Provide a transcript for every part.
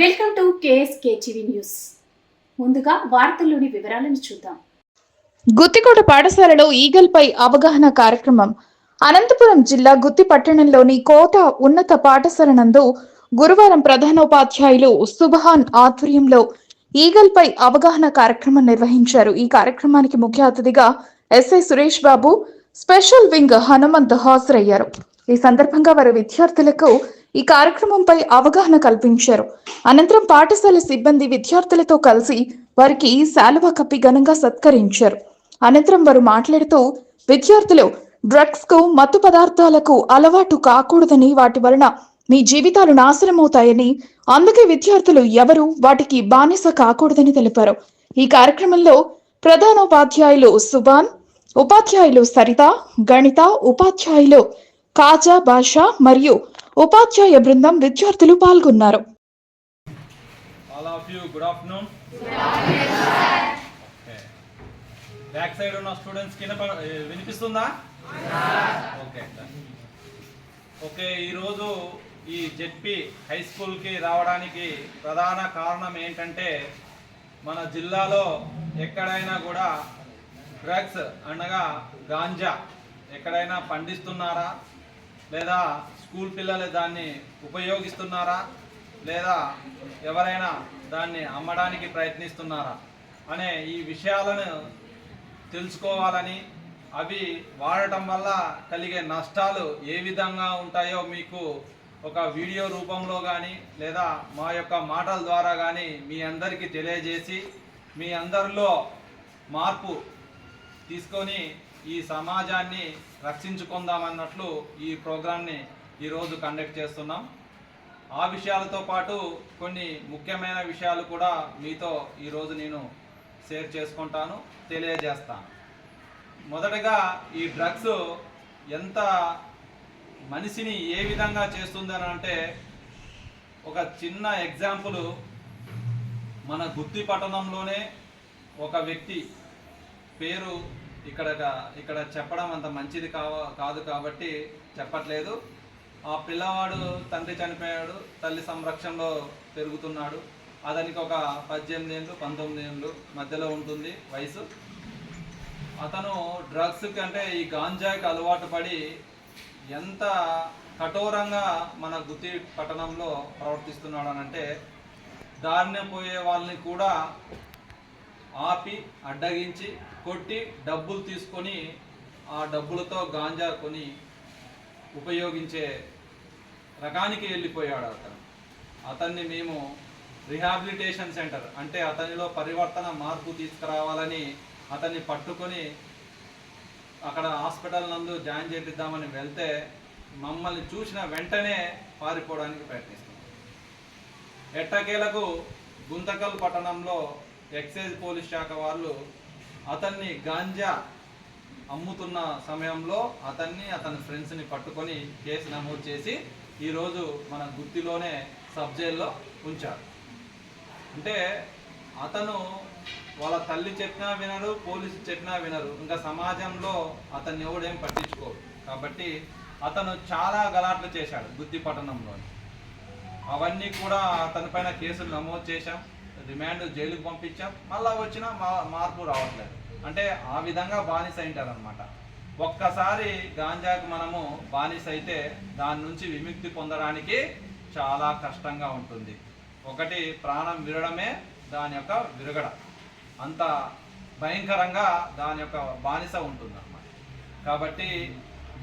Welcome to KSK TV news. ముందుగా వార్తల్లోని వివరాలను చూద్దాం. గుత్తికోట పాఠశాలలో ఈగల్పై అవగాహన కార్యక్రమం. అనంతపురం జిల్లా గుత్తి పట్టణంలోని కోట ఉన్నత పాఠశాల నందు గురువారం ప్రధానోపాధ్యాయులు సుబహాన్ ఆధ్వర్యంలో ఈగల్పై అవగాహన కార్యక్రమం నిర్వహించారు. ఈ కార్యక్రమానికి ముఖ్య అతిథిగా S I Suresh Babu special wing Hanumanth హాజరయ్యారు. ఈ సందర్భంగా వారు విద్యార్థులకు ఈ కార్యక్రమంపై అవగాహన కల్పించారు. అనంతరం పాఠశాల సిబ్బంది విద్యార్థులతో కలిసి వారికి శాలువ కప్పి ఘనంగా సత్కరించారు. అనంతరం వారు మాట్లాడుతూ విద్యార్థులు డ్రగ్స్కు మత్తు పదార్థాలకు అలవాటు కాకూడదని వాటి వలన మీ జీవితాలు నాశనమవుతాయని అందుకే విద్యార్థులు ఎవరు వాటికి బానిస కాకూడదని తెలిపారు. ఈ కార్యక్రమంలో ప్రధానోపాధ్యాయులు సుబాన్ ఉపాధ్యాయులు సరిత గణిత ఉపాధ్యాయులు కాజా భాష మరియు ఉపాధ్యాయ బృందం విద్యార్థులు పాల్గొన్నారు. All of you good afternoon back side ఉన్న స్టూడెంట్స్ కింద వినిపిస్తుందా? ఓకే ఓకే ఈరోజు ఈ జెడ్పీ హై స్కూల్కి రావడానికి ప్రధాన కారణం ఏంటంటే మన జిల్లాలో ఎక్కడైనా కూడా డ్రగ్స్ అనగా గాంజా ఎక్కడైనా పండిస్తున్నారా? లేదా స్కూల్ పిల్లలు దాన్ని ఉపయోగిస్తున్నారా? లేదా ఎవరైనా దాన్ని అమ్మడానికి ప్రయత్నిస్తున్నారా? అనే ఈ విషయాలను తెలుసుకోవాలని అవి వాడటం వల్ల కలిగే నష్టాలు ఏ విధంగా ఉంటాయో మీకు ఒక వీడియో రూపంలో కానీ లేదా మా యొక్క మాటల ద్వారా కానీ మీ అందరికీ తెలియజేసి మీ అందరిలో మార్పు తీసుకొని ఈ సమాజాన్ని రక్షించుకుందామన్నట్లు ఈ ప్రోగ్రామ్ని ఈరోజు కండక్ట్ చేస్తున్నాం. ఆ విషయాలతో పాటు కొన్ని ముఖ్యమైన విషయాలు కూడా మీతో ఈరోజు నేను షేర్ చేసుకుంటాను తెలియజేస్తాను. మొదటగా ఈ డ్రగ్స్ ఎంత మనిషిని ఏ విధంగా చేస్తుందని అంటే ఒక చిన్న ఎగ్జాంపుల్ మన గుత్తి పట్టణంలోనే ఒక వ్యక్తి పేరు ఇక్కడ ఇక్కడ చెప్పడం అంత మంచిది కావ కాదు కాబట్టి చెప్పట్లేదు. ఆ పిల్లవాడు తండ్రి చనిపోయాడు తల్లి సంరక్షణలో పెరుగుతున్నాడు. అతనికి ఒక పద్దెనిమిది ఏళ్ళు పంతొమ్మిది ఏళ్ళు మధ్యలో ఉంటుంది వయసు. అతను డ్రగ్స్ కంటే ఈ గాంజాకి అలవాటు పడి ఎంత కఠోరంగా మన గుత్తి పట్టణంలో ప్రవర్తిస్తున్నాడు అని అంటే దారిన పోయే వాళ్ళని కూడా ఆపి అడ్డగించి కొట్టి డబ్బులు తీసుకొని ఆ డబ్బులతో గాంజా కొని ఉపయోగించే రకానికి వెళ్ళిపోయాడు అతను. అతన్ని మేము రిహాబిలిటేషన్ సెంటర్ అంటే అతనిలో పరివర్తన మార్పు తీసుకురావాలని అతన్ని పట్టుకొని అక్కడ హాస్పిటల్ నందు జాయిన్ చేపిద్దామని వెళ్తే మమ్మల్ని చూసిన వెంటనే పారిపోవడానికి ప్రయత్నిస్తున్నాం. ఎట్టకేలకు గుంతకల్ పట్టణంలో ఎక్సైజ్ పోలీస్ శాఖ వాళ్ళు అతన్ని గాంజా అమ్ముతున్న సమయంలో అతన్ని అతని ఫ్రెండ్స్ని పట్టుకొని కేసు నమోదు చేసి ఈరోజు మన గుత్తిలోనే సబ్ జైల్లో ఉంచారు. అంటే అతను వాళ్ళ తల్లి చెప్పినా వినరు పోలీసు చెప్పినా వినరు. ఇంకా సమాజంలో అతన్ని ఎవడేం పట్టించుకోరు కాబట్టి అతను చాలా గలాట్లు చేశాడు గుత్తి పట్టణంలో అవన్నీ కూడా అతని పైన కేసులు నమోదు చేశాం. రిమాండ్ జైలుకు పంపించాం. మళ్ళా వచ్చినా మా మార్పు రావట్లేదు. అంటే ఆ విధంగా బానిస అయింటారనమాట ఒక్కసారి గాంజాకు మనము బానిస అయితే దాని నుంచి విముక్తి పొందడానికి చాలా కష్టంగా ఉంటుంది. ఒకటి ప్రాణం విరడమే దాని యొక్క విరగడ. అంత భయంకరంగా దాని యొక్క బానిస ఉంటుంది కాబట్టి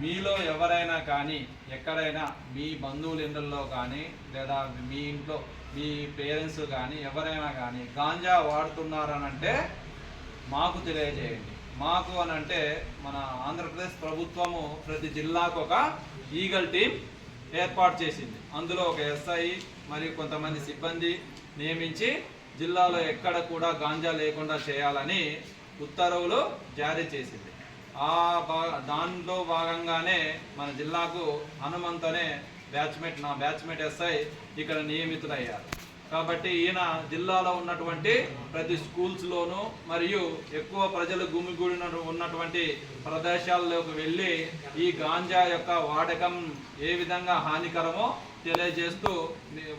మీలో ఎవరైనా కానీ ఎక్కడైనా మీ బంధువుల ఇళ్ళల్లో కానీ లేదా మీ ఇంట్లో మీ పేరెంట్స్ కానీ ఎవరైనా కానీ గాంజా వాడుతున్నారనంటే మాకు తెలియజేయండి. మాకు అని అంటే మన ఆంధ్రప్రదేశ్ ప్రభుత్వము ప్రతి జిల్లాకు ఒక ఈగల్ టీం ఏర్పాటు చేసింది. అందులో ఒక ఎస్ఐ మరియు కొంతమంది సిబ్బంది నియమించి జిల్లాలో ఎక్కడ కూడా గాంజా లేకుండా చేయాలని ఉత్తర్వులు జారీ చేసింది. ఆ భా దాంట్లో భాగంగానే మన జిల్లాకు హనుమంత్ అనే బ్యాచ్మేట్ నా బ్యాచ్మేట్ ఎస్ఐ ఇక్కడ నియమితులయ్యారు. కాబట్టి ఈయన జిల్లాలో ఉన్నటువంటి ప్రతి స్కూల్స్లోనూ మరియు ఎక్కువ ప్రజలు గుమిగూడిన ఉన్నటువంటి ప్రదేశాల్లోకి వెళ్ళి ఈ గాంజా యొక్క వాడకం ఏ విధంగా హానికరమో తెలియజేస్తూ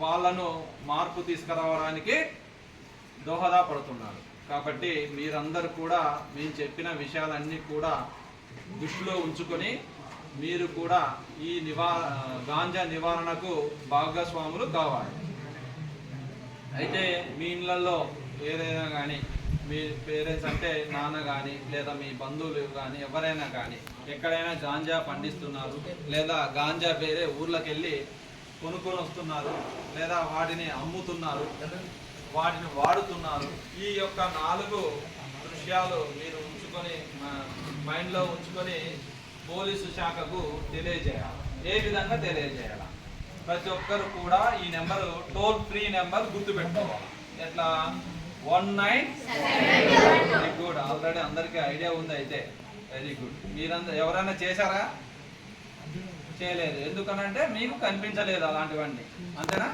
వాళ్ళను మార్పు తీసుకురావడానికి దోహదపడుతున్నారు. కాబట్టి మీరందరూ కూడా మేము చెప్పిన విషయాలన్నీ కూడా దృష్టిలో ఉంచుకొని మీరు కూడా ఈ నివా గాంజా నివారణకు భాగస్వాములు కావాలి. అయితే మీ ఇళ్ళల్లో ఏదైనా కానీ మీ పేరెంట్స్ అంటే నాన్న కానీ లేదా మీ బంధువులు కానీ ఎవరైనా కానీ ఎక్కడైనా గాంజా పండిస్తున్నారు లేదా గాంజా వేరే ఊర్లకు వెళ్ళి కొనుక్కొని వస్తున్నారు లేదా వాటిని అమ్ముతున్నారు వాటిని వాడుతున్నారు. ఈ యొక్క నాలుగు దృశ్యాలు మీరు ఉంచుకొని మైండ్లో ఉంచుకొని పోలీసు శాఖకు తెలియజేయాలి. ఏ విధంగా తెలియజేయాలి? ప్రతి ఒక్కరు కూడా ఈ నెంబరు టోల్ ఫ్రీ నెంబర్ గుర్తుపెట్టుకోవాలి. ఎట్లా? One nine very good. Already అందరికీ ఐడియా ఉంది అయితే. Very good. మీరందరూ ఎవరైనా చేశారా? చేయలేదు. ఎందుకనంటే మీకు కనిపించలేదు అలాంటివన్నీ. అంతేనా?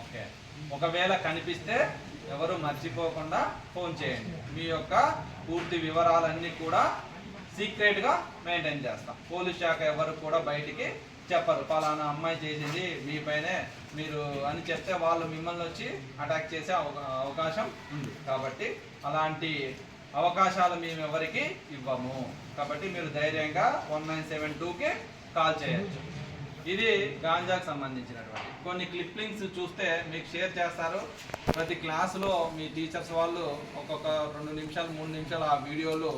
ఓకే. ఒకవేళ కనిపిస్తే ఎవరు మర్చిపోకుండా ఫోన్ చేయండి. మీ యొక్క పూర్తి వివరాలన్నీ కూడా సీక్రెట్గా మెయింటైన్ చేస్తాం. పోలీస్ శాఖ ఎవరు కూడా బయటికి చెప్పరు. పలానా అమ్మాయి చేసింది మీ పైనే మీరు అని చెప్తే వాళ్ళు మిమ్మల్ని వచ్చి అటాక్ చేసే అవకా- అవకాశం ఉంది. కాబట్టి అలాంటి అవకాశాలు మేము ఎవరికి ఇవ్వము. కాబట్టి మీరు ధైర్యంగా వన్ నైన్ సెవెన్ టూకి కాల్ చేయొచ్చు. ఇది గాంజాకు సంబంధించినటువంటి. కొన్ని క్లిప్లింగ్స్ చూస్తే మీకు షేర్ చేస్తారు. ప్రతి క్లాసులో మీ టీచర్స్ వాళ్ళు ఒక్కొక్క రెండు నిమిషాలు మూడు నిమిషాలు ఆ వీడియోలు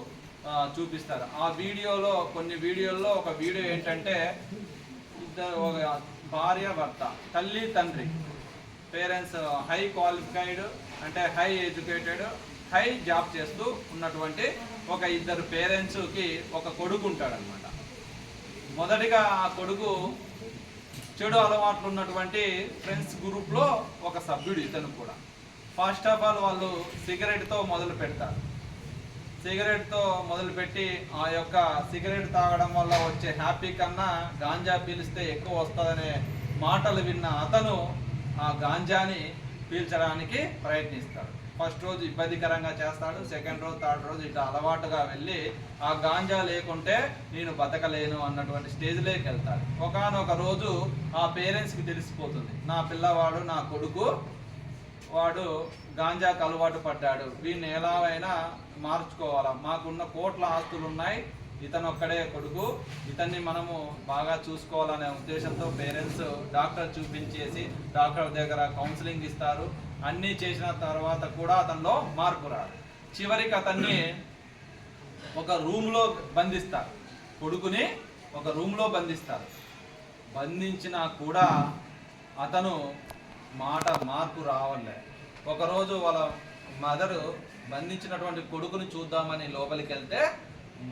చూపిస్తారు. ఆ వీడియోలో కొన్ని వీడియోల్లో ఒక వీడియో ఏంటంటే ఇద్దరు ఒక భార్య భర్త తల్లి తండ్రి. పేరెంట్స్ హై క్వాలిఫైడ్ అంటే హై ఎడ్యుకేటెడ్ హై జాబ్ చేస్తూ ఉన్నటువంటి ఒక ఇద్దరు పేరెంట్స్కి ఒక కొడుకు ఉంటాడనమాట మొదటిగా ఆ కొడుకు చెడు అలవాట్లు ఉన్నటువంటి ఫ్రెండ్స్ గ్రూప్లో ఒక సభ్యుడు ఇతను కూడా. ఫస్ట్ ఆఫ్ ఆల్ వాళ్ళు సిగరెట్తో మొదలు పెడతారు. సిగరెట్తో మొదలుపెట్టి ఆ యొక్క సిగరెట్ తాగడం వల్ల వచ్చే హ్యాపీ కన్నా గాంజా పీలిస్తే ఎక్కువ వస్తుందనే మాటలు విన్న అతను ఆ గాంజాని పీల్చడానికి ప్రయత్నిస్తాడు. ఫస్ట్ రోజు ఇబ్బందికరంగా చేస్తాడు సెకండ్ రోజు థర్డ్ రోజు ఇట్లా అలవాటుగా వెళ్ళి ఆ గాంజా లేకుంటే నేను బతకలేను అన్నటువంటి స్టేజ్లోకి వెళ్తాడు. ఒకనొక రోజు ఆ పేరెంట్స్కి తెలిసిపోతుంది. నా పిల్లవాడు నా కొడుకు వాడు గాంజాకు అలవాటు పడ్డాడు. వీడిని ఎలాగైనా మార్చుకోవాలా? మాకున్న కోట్ల ఆస్తులు ఉన్నాయి ఇతను ఒక్కడే కొడుకు. ఇతన్ని మనము బాగా చూసుకోవాలనే ఉద్దేశంతో పేరెంట్స్ డాక్టర్ చూపించేసి డాక్టర్ దగ్గర కౌన్సిలింగ్ ఇస్తారు. అన్నీ చేసిన తర్వాత కూడా అతనిలో మార్పు రాదు. చివరికి అతన్ని ఒక రూమ్లో బంధిస్తారు. కొడుకుని ఒక రూమ్లో బంధిస్తారు. బంధించినా కూడా అతను మాట మార్పు రావలే ఒకరోజు వాళ్ళ మదరు బంధించినటువంటి కొడుకుని చూద్దామని లోపలికి వెళ్తే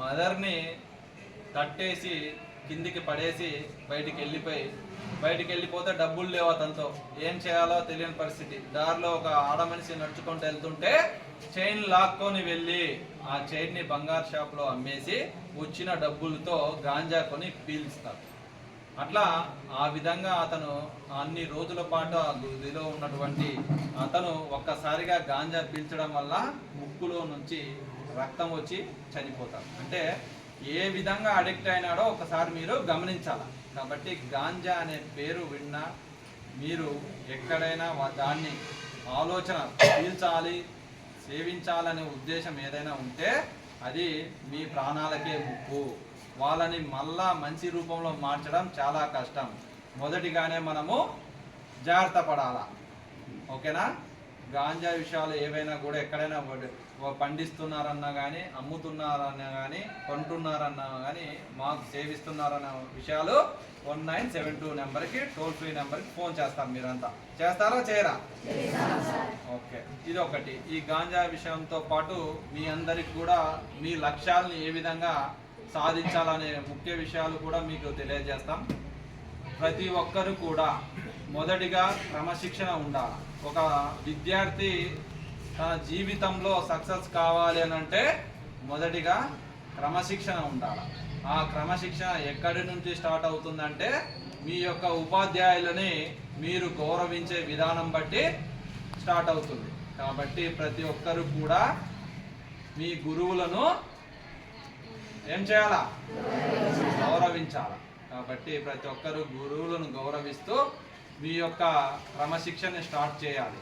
మదర్ని తట్టేసి కిందికి పడేసి బయటికి వెళ్ళిపోయి బయటికి వెళ్ళిపోతే డబ్బులు లేవు అతనితో ఏం చేయాలో తెలియని పరిస్థితి. దారిలో ఒక ఆడ మనిషి నడుచుకుంటూ వెళ్తుంటే చైన్ లాక్కొని వెళ్ళి ఆ చైన్ని బంగారు షాప్లో అమ్మేసి వచ్చిన డబ్బులతో గాంజా కొని పీల్స్తారు అట్లా ఆ విధంగా అతను అన్ని రోజుల పాటు ఆ గుదిలో ఉన్నటువంటి అతను ఒక్కసారిగా గాంజా పీల్చడం వల్ల ముక్కులో నుంచి రక్తం వచ్చి చనిపోతాడు. అంటే ఏ విధంగా అడిక్ట్ అయినాడో ఒకసారి మీరు గమనించాలి? కాబట్టి గాంజా అనే పేరు విన్నా మీరు ఎక్కడైనా దాన్ని ఆలోచన పీల్చాలి సేవించాలనే ఉద్దేశం ఏదైనా ఉంటే అది మీ ప్రాణాలకే ముప్పు. వాళ్ళని మళ్ళా మంచి రూపంలో మార్చడం చాలా కష్టం. మొదటిగానే మనము జాగ్రత్త పడాలా. ఓకేనా? గాంజా విషయాలు ఏవైనా కూడా ఎక్కడైనా పండిస్తున్నారన్నా కానీ అమ్ముతున్నారన్నా కానీ కొంటున్నారన్నా కానీ మాకు సేవిస్తున్నారన్న విషయాలు వన్ నైన్ సెవెన్ టూ నెంబర్కి టోల్ ఫ్రీ నెంబర్కి ఫోన్ చేస్తారు మీరంతా. చేస్తారా చేయరా? ఓకే. ఇది ఒకటి ఈ గాంజా విషయంతో పాటు మీ అందరికి కూడా మీ లక్ష్యాలను ఏ విధంగా సాధించాలనే ముఖ్య విషయాలు కూడా మీకు తెలియజేస్తాం. ప్రతి ఒక్కరు కూడా మొదటిగా క్రమశిక్షణ ఉండాలి. ఒక విద్యార్థి జీవితంలో సక్సెస్ కావాలి అని అంటే మొదటిగా క్రమశిక్షణ ఉండాలి. ఆ క్రమశిక్షణ ఎక్కడి నుంచి స్టార్ట్ అవుతుందంటే మీ యొక్క ఉపాధ్యాయులని మీరు గౌరవించే విధానం బట్టి స్టార్ట్ అవుతుంది. కాబట్టి ప్రతి ఒక్కరు కూడా మీ గురువులను ఏం చేయాలా? గౌరవించాలా. కాబట్టి ప్రతి ఒక్కరు గురువులను గౌరవిస్తూ మీ యొక్క క్రమశిక్షణని స్టార్ట్ చేయాలి.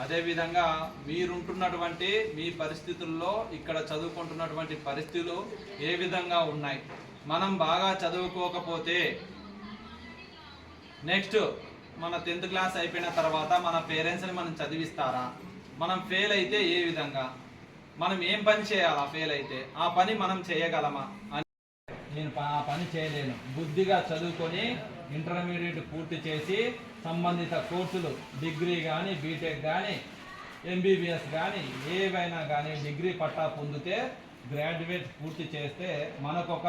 అదేవిధంగా మీరుంటున్నటువంటి మీ పరిస్థితుల్లో ఇక్కడ చదువుకుంటున్నటువంటి పరిస్థితులు ఏ విధంగా ఉన్నాయి? మనం బాగా చదువుకోకపోతే నెక్స్ట్ మన టెన్త్ క్లాస్ అయిపోయిన తర్వాత మన పేరెంట్స్ని మనం చదివిస్తారా? మనం ఫెయిల్ అయితే ఏ విధంగా? మనం ఏం పని చేయాలా ఫెయిల్ అయితే? ఆ పని మనం చేయగలమా? అని నేను ఆ పని చేయలేను. బుద్ధిగా చదువుకొని ఇంటర్మీడియట్ పూర్తి చేసి సంబంధిత కోర్సులు డిగ్రీ కానీ బీటెక్ కానీ ఎంబీబీఎస్ కానీ ఏవైనా కానీ డిగ్రీ పట్టా పొందితే గ్రాడ్యుయేట్ పూర్తి చేస్తే మనకొక